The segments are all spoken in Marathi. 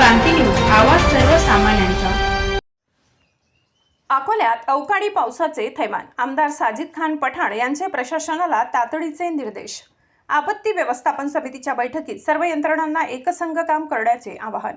क्रांती न्यूज आवाज सर्वसामान्यांचा. अकोल्यात अवकाळी पावसाचे थैमान. आमदार साजिद खान पठाण यांचे प्रशासनाला तातडीचे निर्देश. आपत्ती व्यवस्थापन समितीच्या बैठकीत सर्व यंत्रणांना एकसंघ काम करण्याचे आवाहन.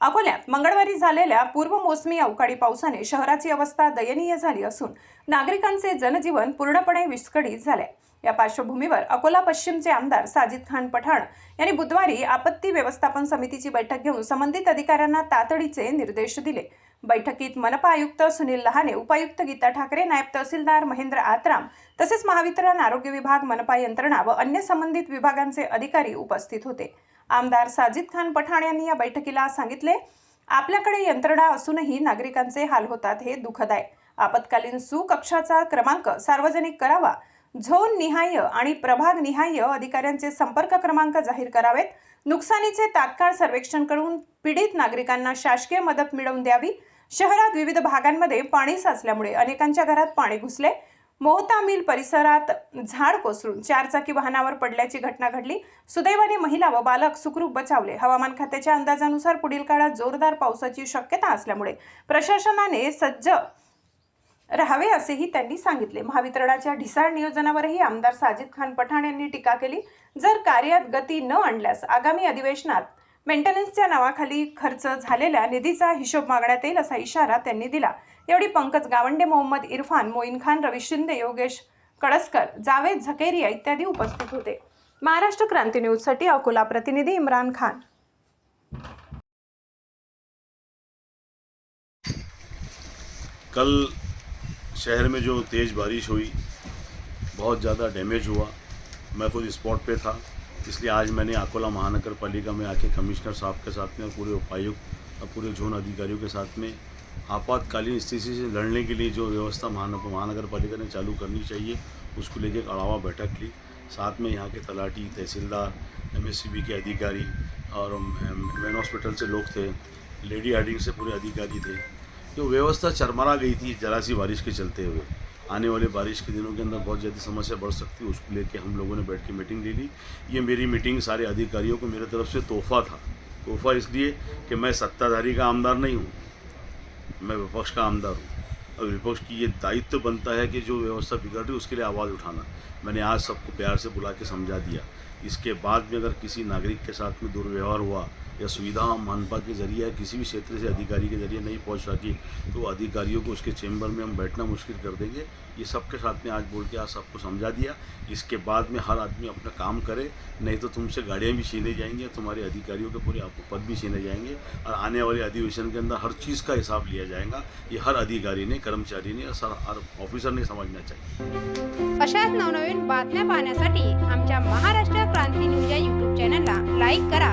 अकोल्यात मंगळवारी झालेल्या पूर्वमोसमी अवकाळी पावसाने शहराची अवस्था दयनीय झाली असून नागरिकांचे जनजीवन पूर्णपणे विस्कळीत झाले. या पार्श्वभूमीवर अकोला पश्चिमचे आमदार साजिद खान पठाण यांनी बुधवारी आपत्ती व्यवस्थापन समितीची बैठक घेऊन संबंधित अधिकाऱ्यांना तातडीचे निर्देश दिले. बैठकीत मनपा आयुक्त सुनील लहाने उपायुक्त गीता ठाकरे नायब तहसीलदार महेंद्र आत्राम तसेच महावितरण आरोग्य विभाग मनपा यंत्रणा व अन्य संबंधित विभागांचे अधिकारी उपस्थित होते. आमदार साजिद खान पठाण यांनी या बैठकीला सांगितले आपल्याकडे यंत्रणा असूनही नागरिकांचे हाल होतात हे दुःखद आहे आपत्कालीन सुकक्षाचा क्रमांक सार्वजनिक करावा. झोन निहाय आणि प्रभाग निहाय अधिकाऱ्यांचे संपर्क क्रमांक जाहीर करावेत. नुकसानीचे तात्काळ सर्वेक्षण करून पीडित नागरिकांना शासकीय मदत मिळवून द्यावी. शहरात विविध भागांमध्ये पाणी साचल्यामुळे अनेकांच्या घरात पाणी घुसले. मोहता मिल परिसरात झाड कोसळून चारचाकी वाहनावर पडल्याची घटना घडली. सुदैवाने महिला व बालक सुखरूप बचावले. हवामान खात्याच्या अंदाजानुसार पुढील काळात जोरदार पावसाची शक्यता असल्यामुळे प्रशासनाने सज्ज राहावे असेही त्यांनी सांगितले. महावितरणाच्या ढिसाळ नियोजनावरही आमदार साजिद खान पठाण यांनी टीका केली. जर कार्यात गती न आणल्यास आगामी अधिवेशनात मेंटेनन्सच्या नावाखाली खर्च झालेल्या निधीचा हिशोब मागण्यात येईल असा इशारा त्यांनी दिला. यावेळी पंकज गावंडे मोहम्मद इरफान मोईन खान रवी शिंदे योगेश कडसकर जावेद झकेरिया इत्यादी उपस्थित होते. महाराष्ट्र क्रांती न्यूजसाठी अकोला प्रतिनिधी इम्रान खान. कल शहर में जो तेज़ बारिश हुई, बहुत ज़्यादा डैमेज हुआ। मैं खुद स्पॉट पे था, इसलिए आज मैंने अकोला महानगर पालिका में आके कमिश्नर साहब के साथ में और पूरे उपायुक्त और पूरे जोन अधिकारियों के साथ में आपातकालीन स्थिति से लड़ने के लिए जो व्यवस्था महानगर महानगर पालिका ने चालू करनी चाहिए, उसको लेके एक अड़ावा बैठक ली। साथ में यहाँ के तलाटी तहसीलदार एमएससीबी के अधिकारी और मैन हॉस्पिटल से लोग थे लेडी हार्डिंग से पूरे अधिकारी थे। जो व्यवस्था चरमरा गई थी जरा सी बारिश के चलते हुए। आने वाले बारिश के दिनों के अंदर बहुत ज़्यादा समस्या बढ़ सकती है, उसको लेके हम लोगों ने बैठ के मीटिंग ले ली। ये मेरी मीटिंग सारे अधिकारियों को मेरे तरफ़ से तोहफा था। तोहफा इसलिए कि मैं सत्ताधारी का आमदार नहीं हूँ, मैं विपक्ष का आमदार हूँ। और विपक्ष की ये दायित्व तो बनता है कि जो व्यवस्था बिगड़ रही उसके लिए आवाज़ उठाना। मैंने आज सबको प्यार से बुला के समझा दिया। इसके बाद में अगर किसी नागरिक के साथ में दुर्व्यवहार हुआ या सुविधा मानपा के जरिए किसी भी क्षेत्र से अधिकारी के जरिए नहीं पहुंच सकी तो अधिकारियों को उसके चेंबर में हम बैठना मुश्किल कर देंगे। ये सबके साथ में आज बोल के आज सबको समझा दिया। इसके बाद में हर आदमी अपना काम करे नहीं तो तुमसे गाड़ियाँ भी छीने जाएंगे तुम्हारे अधिकारियों के पूरे आपको पद भी छीने जाएंगे और आने वाले अधिवेशन के अंदर हर चीज़ का हिसाब लिया जाएगा। ये हर अधिकारी ने कर्मचारी ने सर हर ऑफिसर ने समझना चाहिए। अशाच नवनवीन बातम्या पाहण्यासाठी आमच्या महाराष्ट्र क्रांती न्यूज या यूट्यूब चॅनलला लाईक करा.